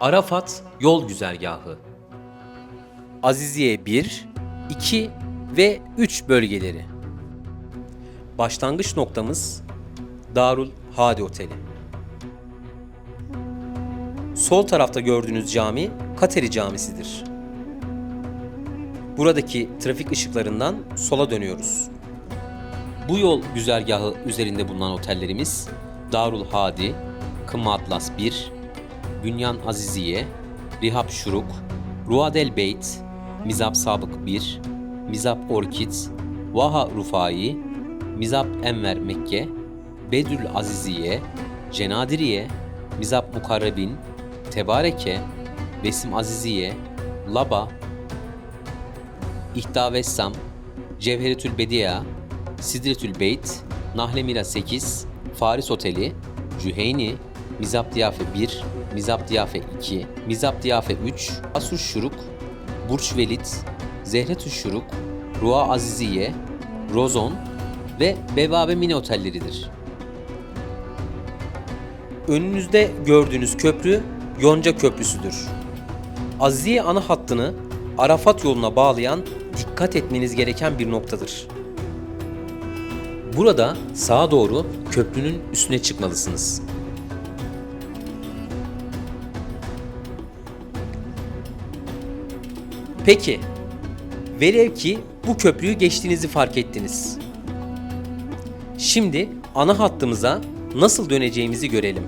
Arafat Yol Güzergahı Aziziye 1, 2 ve 3 bölgeleri Başlangıç noktamız Darul Hadi Oteli Sol tarafta gördüğünüz cami Kateri Camisi'dir. Buradaki trafik ışıklarından sola dönüyoruz. Bu yol güzergahı üzerinde bulunan otellerimiz Darul Hadi, Kımma Atlas 1, Bünyan Aziziye, Rihab Şuruk, Ruadel Beyt, Mizap Sabık 1, Mizap Orkid, Vaha Rufai, Mizap Enver Mekke, Bedül Aziziye, Cenadiriye, Mizap Mukarrebin, Tebareke, Besim Aziziye, Laba, İhda Vessam, Cevheretül Bediye, Sidretül Beyt, Nahle Mira 8, Faris Oteli, Cüheyni, Mizap Diyafe 1, Mizap Diyafe 2, Mizap Diyafe 3, Asur Şuruk, Burç Velid, Zehretü Şuruk, Rua Aziziye, Rozon ve Bevabe Mini otelleridir. Önünüzde gördüğünüz köprü Yonca Köprüsü'dür. Aziziye ana hattını Arafat yoluna bağlayan dikkat etmeniz gereken bir noktadır. Burada sağa doğru köprünün üstüne çıkmalısınız. Peki, velev ki bu köprüyü geçtiğinizi fark ettiniz. Şimdi ana hattımıza nasıl döneceğimizi görelim.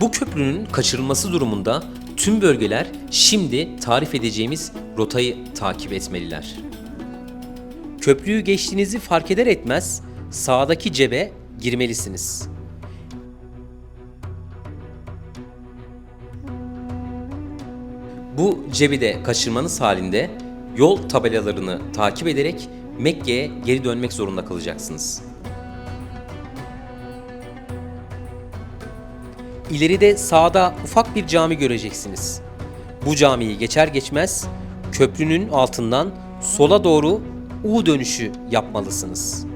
Bu köprünün kaçırılması durumunda tüm bölgeler şimdi tarif edeceğimiz rotayı takip etmeliler. Köprüyü geçtiğinizi fark eder etmez sağdaki cebe girmelisiniz. Bu cebi de kaçırmanız halinde yol tabelalarını takip ederek Mekke'ye geri dönmek zorunda kalacaksınız. İleride sağda ufak bir cami göreceksiniz. Bu camiyi geçer geçmez köprünün altından sola doğru U dönüşü yapmalısınız.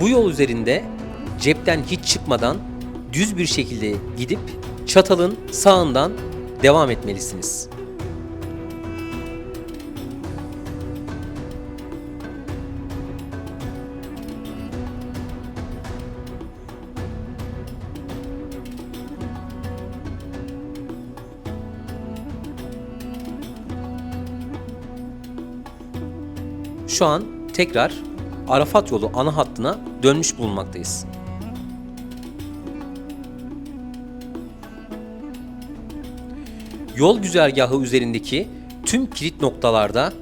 Bu yol üzerinde cepten hiç çıkmadan düz bir şekilde gidip çatalın sağından devam etmelisiniz. Şu an tekrar Arafat yolu ana hattına dönmüş bulunmaktayız. Yol güzergahı üzerindeki tüm kilit noktalarda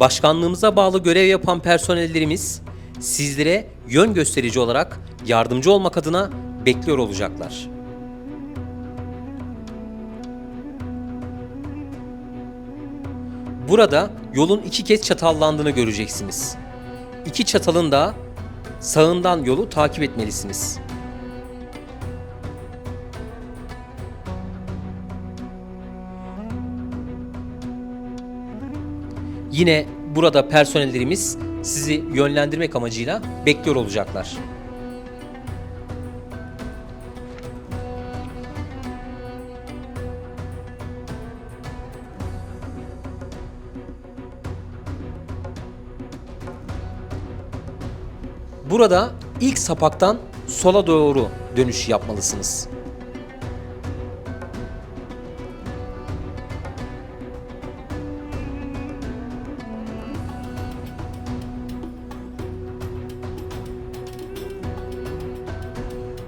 başkanlığımıza bağlı görev yapan personellerimiz sizlere yön gösterici olarak yardımcı olmak adına bekliyor olacaklar. Burada yolun iki kez çatallandığını göreceksiniz. İki çatalın da sağından yolu takip etmelisiniz. Yine burada personellerimiz sizi yönlendirmek amacıyla bekliyor olacaklar. Burada ilk sapaktan sola doğru dönüş yapmalısınız.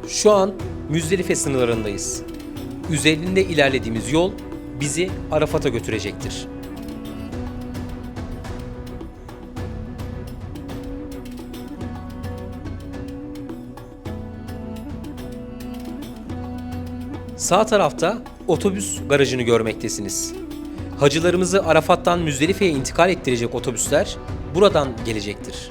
Şu an Müzdelife sınırlarındayız. Üzerinde ilerlediğimiz yol bizi Arafat'a götürecektir. Sağ tarafta otobüs garajını görmektesiniz. Hacılarımızı Arafat'tan Müzdelife'ye intikal ettirecek otobüsler buradan gelecektir.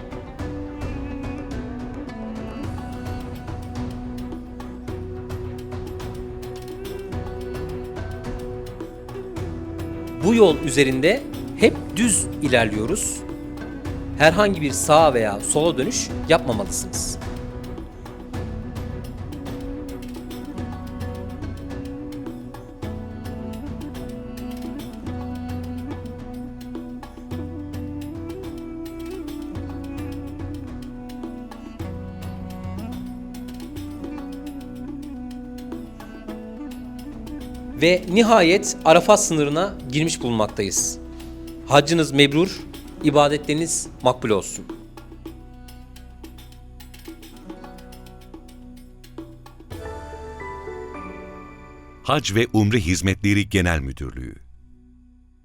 Bu yol üzerinde hep düz ilerliyoruz. Herhangi bir sağa veya sola dönüş yapmamalısınız. Ve nihayet Arafat sınırına girmiş bulunmaktayız. Haccınız mebrur, ibadetleriniz makbul olsun. Hac ve Umre Hizmetleri Genel Müdürlüğü